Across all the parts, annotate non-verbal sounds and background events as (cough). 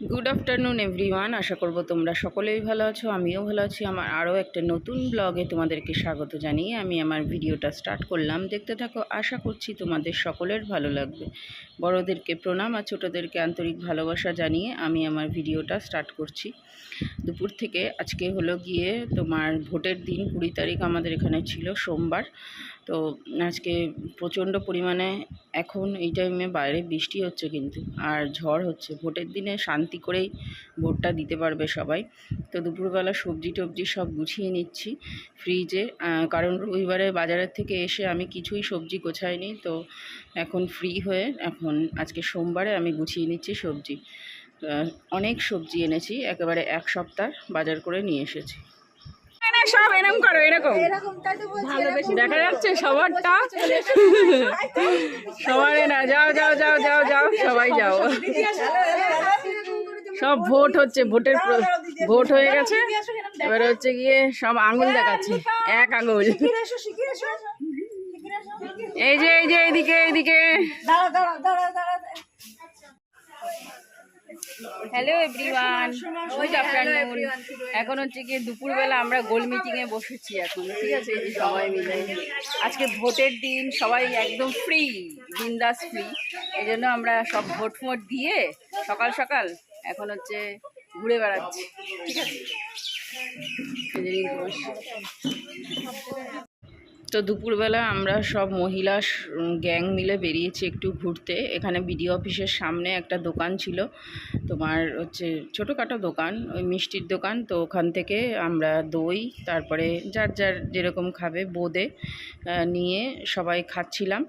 Good afternoon everyone আশা করব তোমরা সকলেই ভালো আছো, আমিও ভালো আছি। আমার আরও একটা নতুন ব্লগে তোমাদেরকে স্বাগত জানিয়ে আমি আমার ভিডিওটা স্টার্ট করলাম। দেখতে থাকো, আশা করছি তোমাদের সকলের ভালো লাগবে। বড়োদেরকে প্রণাম আর ছোটোদেরকে আন্তরিক ভালোবাসা জানিয়ে আমি আমার ভিডিওটা স্টার্ট করছি। দুপুর থেকে আজকে হলো গিয়ে তোমার ভোটের দিন, কুড়ি তারিখ আমাদের এখানে ছিল সোমবার। তো আজকে প্রচণ্ড পরিমাণে এখন এই টাইমে বাইরে বৃষ্টি হচ্ছে কিন্তু, আর ঝড় হচ্ছে। ভোটের দিনে শান্তি করেই ভোটটা দিতে পারবে সবাই। তো দুপুরবেলা সবজি টবজি সব গুছিয়ে নিচ্ছি ফ্রিজে কারণ রবিবারে বাজারের থেকে এসে আমি কিছুই সবজি গোছাইনি, তো এখন ফ্রি হয়ে এখন আজকে সোমবারে আমি গুছিয়ে নিচ্ছি সবজি। অনেক সবজি এনেছি, একেবারে এক সপ্তাহ বাজার করে নিয়ে এসেছি। সব এরকম করো এরকম। দেখা যাচ্ছে সবারটা। সবার না যাও যাও যাও যাও যাও সবাই যাও। সব ভোট হচ্ছে ভোটের ভোট হয়ে গেছে। এবার হচ্ছে গিয়ে সব আঙুল দেখাচ্ছে এক আঙুল। এই যে এই যে এইদিকে এইদিকে। হ্যালো এভরিওয়ান গুড আফটারনুন এখন হচ্ছে গিয়ে দুপুরবেলা আমরা গোল মিটিংয়ে বসেছি এখন ঠিক আছে? এই সবাই মিলে। আজকে ভোটের দিন সবাই একদম ফ্রি বিন্দাস ফ্রি এই জন্য আমরা সব ভোট ফোট দিয়ে সকাল সকাল এখন হচ্ছে ঘুরে বেড়াচ্ছি ঠিক আছে। তো দুপুরবেলা আমরা সব মহিলা গ্যাং মিলে বেরিয়েছি একটু ঘুরতে। এখানে বিডিও অফিসের সামনে একটা দোকান ছিল। তোমার হচ্ছে ছোটোখাটো দোকান, ওই মিষ্টির দোকান। তো ওখান থেকে আমরা দই, তারপরে যার যার যেরকম খাবে, বোঁদে নিয়ে সবাই খাচ্ছিলাম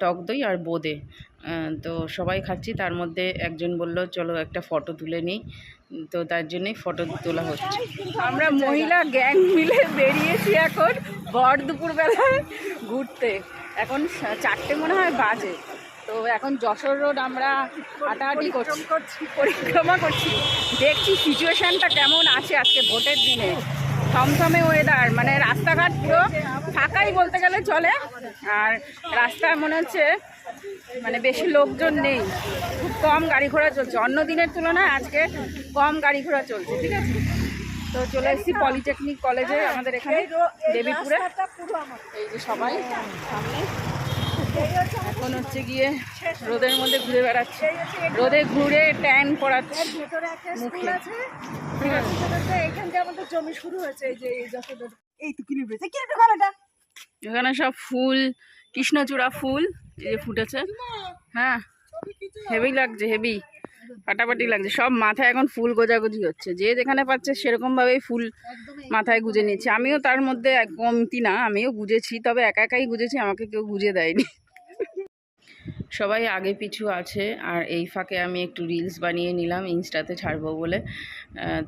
টক দই আর বোঁদে। তো সবাই খাচ্ছি। তার মধ্যে একজন বলল, চলো একটা ফটো তুলে নিই। তো তার জন্যই ফটো তোলা হচ্ছে। আমরা মহিলা গ্যাং মিলে বেরিয়েছি এখন ভর দুপুরবেলায় ঘুরতে। এখন চারটে মনে হয় বাজে। তো এখন যশোর রোড আমরা হাঁটাহাঁটি করছি, পরিক্রমা করছি। দেখছি সিচুয়েশানটা কেমন আছে আজকে ভোটের দিনে। থমথমে ওয়েদার মানে রাস্তাঘাট পুরো ফাঁকাই বলতে গেলে চলে। আর রাস্তায় মনে হচ্ছে মানে বেশি লোকজন নেই। খুব কম গাড়ি ঘোড়া চলছে। অন্য দিনের তুলনায় আজকে কম গাড়ি ঘোড়া চলছে ঠিক আছে? তো চলে এসেছি পলিটেকনিক কলেজে আমাদের এখানে দেবীপুরে। এই যে সবাই সামনে। এখন হচ্ছে গিয়ে রোদের মধ্যে ঘুরে বেড়াচ্ছে। রোদে ঘুরে ট্যান পড়াচ্ছে ঠিক আছে আমাদের জমি শুরু হয়েছে। এই যে এই তো কিনে এখানে সব ফুল কৃষ্ণচূড়া ফুল। এই যে ফুটেছে। হ্যাঁ হেভি লাগছে হেভি। ফাটাফাটি লাগছে। সব মাথায় এখন ফুল গোজাগুজি হচ্ছে। যে যেখানে পাচ্ছে সেরকমভাবেই ফুল মাথায় গুজে নিচ্ছে। আমিও তার মধ্যে কমতি না আমিও গুজেছি তবে একা একাই গুজেছি আমাকে কেউ গুজে দেয়নি। সবাই আগে পিছু আছে আর এই ফাঁকে আমি একটু রিলস বানিয়ে নিলাম, ইনস্টাতে ছাড়বো বলে।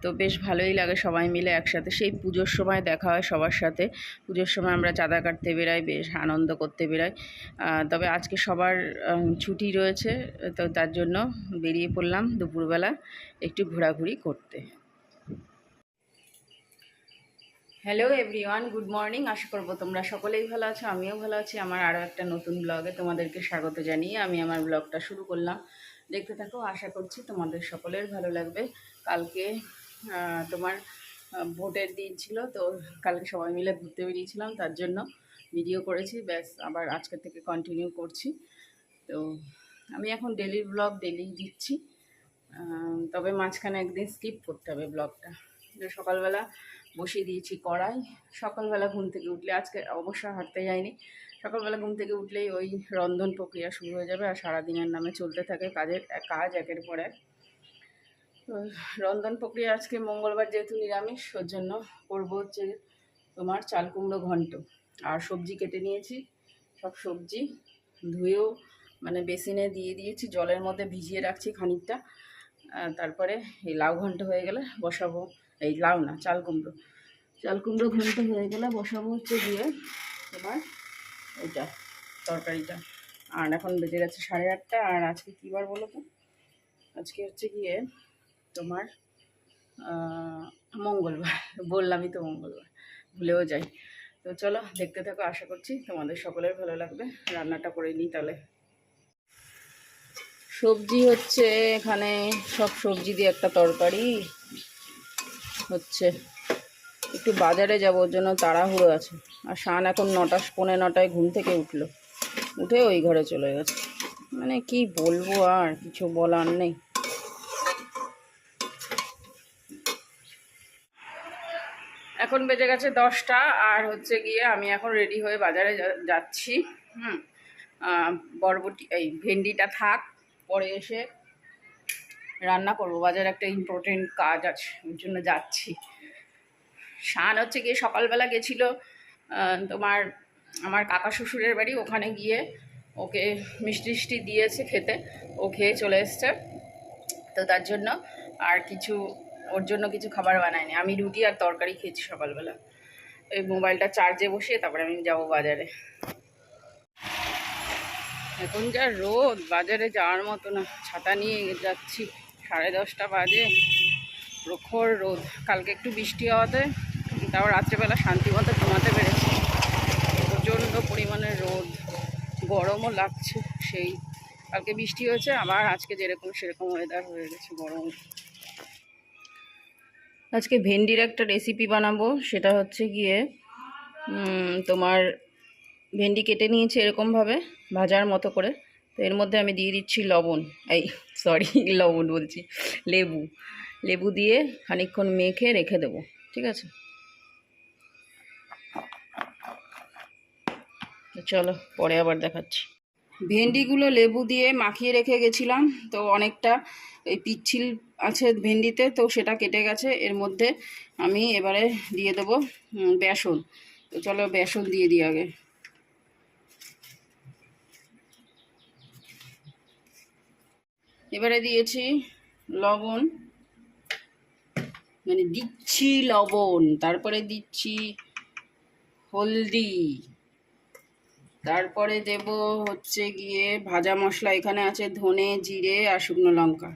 তো বেশ ভালোই লাগে সবাই মিলে একসাথে। সেই পুজোর সময় দেখা হয় সবার সাথে। পুজোর সময় আমরা চাঁদা কাটতে বেরাই, বেশ আনন্দ করতে বেরাই। তবে আজকে সবার ছুটি রয়েছে, তো তার জন্য বেরিয়ে পড়লাম দুপুরবেলা একটু ঘোরাঘুরি করতে। হ্যালো এভরিওয়ান গুড মর্নিং আশা করব তোমরা সকলেই ভালো আছো, আমিও ভালো আছি। আমার আরও একটা নতুন ব্লগে তোমাদেরকে স্বাগত জানিয়ে আমি আমার ব্লগটা শুরু করলাম। দেখতে থাকো, আশা করছি তোমাদের সকলের ভালো লাগবে। কালকে তোমার ভোটের দিন ছিল, তো কালকে সবাই মিলে ঘুরতে বেরিয়েছিলাম, তার জন্য ভিডিও করেছি। ব্যাস, আবার আজকে থেকে কন্টিনিউ করছি। তো আমি এখন ডেলি ব্লগ ডেলি দিচ্ছি। তবে মাঝখানে একদিন স্কিপ করতে হবে ব্লগটা সকালবেলা বসিয়ে দিয়েছি কড়াই। সকালবেলা ঘুম থেকে উঠলে, আজকে অবশ্য হাঁটতে যাইনি। সকালবেলা ঘুম থেকে উঠলেই ওই রন্ধন প্রক্রিয়া শুরু হয়ে যাবে আর সারাদিনের নামে চলতে থাকে কাজের, কাজ একের পর এক। তো রন্ধন প্রক্রিয়া আজকে মঙ্গলবার যেহেতু নিরামিষ, ওর জন্য করব হচ্ছে তোমার চাল কুমড়ো ঘন্ট। আর সবজি কেটে নিয়েছি, সব সবজি ধুয়েও মানে বেসিনে দিয়ে দিয়েছি, জলের মধ্যে ভিজিয়ে রাখছি খানিকটা। তারপরে এই লাউ ঘন্ট হয়ে গেলে বসাবো। এই লাউ না, চাল কুমড়ো। চাল কুমড়ো ঘন্ট হয়ে গেলে বসাবো হচ্ছে দিয়ে। তোমার ওইটা তরকারিটা। আর এখন বেজে গেছে সাড়ে আটটা, আর আজকে কী বার বলো তো? আজকে হচ্ছে গিয়ে তোমার মঙ্গলবার। বললামই তো মঙ্গলবার, ভুলেও যাই। তো চলো, দেখতে থাকো, আশা করছি তোমাদের সকলের ভালো লাগবে। রান্নাটা করে নিই তাহলে। সবজি হচ্ছে এখানে সব সবজি দিয়ে একটা তরকারি। হচ্ছে। একটু বাজারে যাব, ওর জন্য তাড়াহুড়ো আছে। আর শান এখন নটা, পৌনে নটায় ঘুম থেকে উঠল। উঠে ওই ঘরে চলে গেছে। মানে কি বলব আর, কিছু বলার নেই। এখন বেজে গেছে দশটা, আর হচ্ছে গিয়ে আমি এখন রেডি হয়ে বাজারে যাচ্ছি। হুম বরবটি, এই ভেন্ডিটা থাক, পরে এসে রান্না করব। বাজারে একটা ইম্পর্টেন্ট কাজ আছে ওর জন্য যাচ্ছি। শান হচ্ছে গিয়ে সকালবেলা গেছিল তোমার আমার কাকা শ্বশুরের বাড়ি, ওখানে গিয়ে ওকে মিষ্টি টিষ্টি দিয়েছে খেতে, ও খেয়ে চলে এসছে। তো তার জন্য আর কিছু, ওর জন্য কিছু খাবার বানায়নি। আমি রুটি আর তরকারি খেয়েছি সকালবেলা। এই মোবাইলটা চার্জে বসিয়ে তারপরে আমি যাব বাজারে। এখন যা রোদ, বাজারে যাওয়ার মতো না, ছাতা নিয়ে যাচ্ছি। সাড়ে দশটা বাজে। প্রখর রোদ। কালকে একটু বৃষ্টি হওয়াতে, তাও রাত্রেবেলা শান্তি মতো ঘুমাতে পেরেছি। প্রচণ্ড পরিমাণে রোদ। গরমও লাগছে সেই। কালকে বৃষ্টি হয়েছে, আবার আজকে যেরকম সেরকম ওয়েদার হয়ে গেছে গরম আজকে ভেন্ডির একটা রেসিপি বানাবো। সেটা হচ্ছে গিয়ে তোমার ভেন্ডি কেটে নিয়েছি এরকমভাবে, ভাজার মতো করে। তো এর মধ্যে আমি দিয়ে দিচ্ছি লবণ। এই সরি (laughs) লবণ বলছি। লেবু। লেবু দিয়ে খানিকক্ষণ মেখে রেখে দেবো, ঠিক আছে? চলো, পরে আবার দেখাচ্ছি। ভেন্ডিগুলো লেবু দিয়ে মাখিয়ে রেখে গেছিলাম, তো অনেকটা এই পিচ্ছিল আছে ভেন্ডিতে, তো সেটা কেটে গেছে। এর মধ্যে আমি এবারে দিয়ে দেবো বেসন। তো চলো বেসন দিয়ে দিই আগে। এবারে দিয়েছি লবণ মানে দিচ্ছি লবণ, তারপরে দিচ্ছি হলদি, তারপরে দেব হচ্ছে গিয়ে ভাজা মশলা, এখানে আছে ধনে, জিরে আর শুকনো লঙ্কা,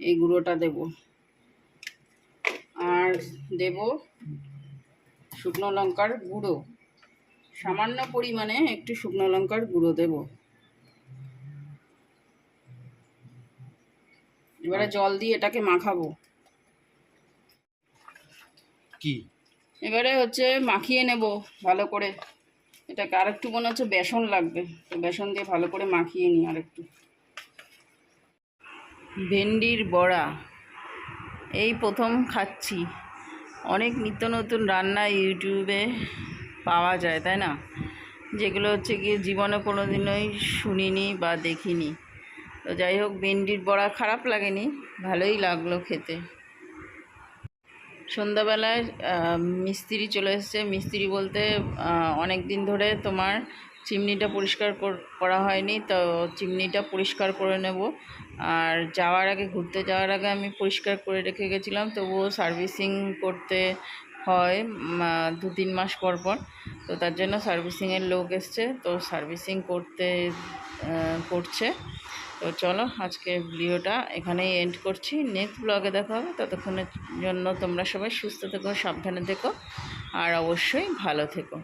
এই গুঁড়োটা দেব। আর দেব শুকনো লঙ্কার গুঁড়ো, সামান্য পরিমাণে একটু শুকনো লঙ্কার গুঁড়ো দেব। এবারে জল দিয়ে এটাকে মাখাবো। কি? এবারে হচ্ছে মাখিয়ে নেব ভালো করে। এটাকে আরেকটু মনে হচ্ছে বেসন লাগবে। তো বেসন দিয়ে ভালো করে মাখিয়ে নিই আরেকটু। ভেন্ডির বড়া। এই প্রথম খাচ্ছি। অনেক নিত্য নতুন রান্না ইউটিউবে পাওয়া যায় তাই না? যেগুলো হচ্ছে গিয়ে জীবনে কোনো দিনই শুনিনি বা দেখিনি। তো যাই হোক, ভেন্ডির বড়া খারাপ লাগেনি, ভালোই লাগল খেতে। সন্ধ্যাবেলায় মিস্ত্রি চলে এসেছে। মিস্ত্রি বলতে অনেক দিন ধরে তোমার চিমনিটা পরিষ্কার কর- হয়নি, তো চিমনিটা পরিষ্কার করে নেব। আর যাওয়ার আগে, ঘুরতে যাওয়ার আগে আমি পরিষ্কার করে রেখে গেছিলাম, তবুও সার্ভিসিং করতে হয় দু তিন মাস পর পর। তো তার জন্য সার্ভিসিংয়ের লোক এসছে, তো সার্ভিসিং করতে করছে। তো চলো আজকে ভিডিওটা এখানেই এন্ড করছি। নেক্সট ব্লগে দেখা হবে। ততক্ষণের জন্য তোমরা সবাই সুস্থ থেকো, সাবধানে থেকো, আর অবশ্যই ভালো থেকো।